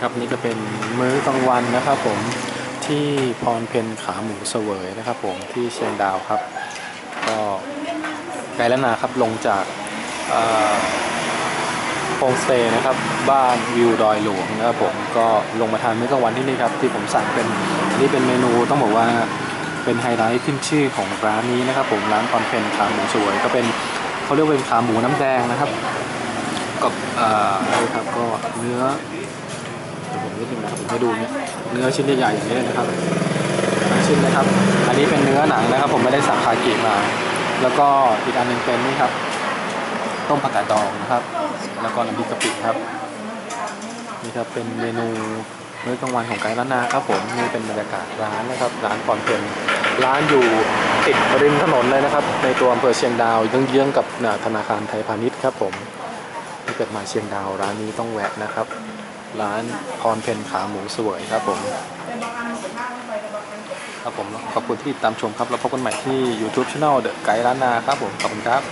ครับนี่ก็เป็นมื้อกลางวันนะครับผมที่พรเพนขาหมูเสวยนะครับผมที่เชียงดาวครับ ก็ไกลแล้วนาครับลงจากโฮมสเตย์นะครับบ้านวิวดอยหลวงนะครับผมก็ลงมาทานมื้อกลางวันที่นี่ครับที่ผมสั่งเป็นอันนี้เป็นเมนูต้องบอกว่าเป็นไฮไลท์ขึ้นชื่อของร้านนี้นะครับผมร้านพรเพนขาหมูเสวยก็เป็นเขาเรียกว่าเป็นขาหมูน้ำแดงนะครับกับอ่อนี่ครับก็เนื้อ ผมนิดนึงนะครับผมให้ดูเนี่ยเนื้อชิ้นใหญ่ๆอย่างนี้เลยนะครับทั้งชิ้นนะครับ อันนี้เป็นเนื้อหนังนะครับ ผมไม่ได้สั่งคากิมา แล้วก็อีกอันหนึงเป็นนี่ครับ ต้มผักกาดดองนะครับ แล้วก็น้ำพริกกะปิครับ นี่ครับเป็นเมนูมื้อกลางวันของไกด์ล้านนาครับผมนี่เป็นบรรยากาศร้านนะครับ ร้านปอนเพนร้านอยู่ติดริมถนนเลยนะครับ ในตัวอำเภอเชียงดาวเยื้องๆกับธนาคารไทยพาณิชย์ครับผมถ้าเกิดมาเชียงดาวร้านนี้ต้องแวะนะครับ ร้านพรเพนขาหมูสวยครับผม ครับผม ขอบคุณที่ติดตามชมครับ แล้วพบกันใหม่ที่ YouTube Channel The Guide ร้านนาครับผม ขอบคุณครับ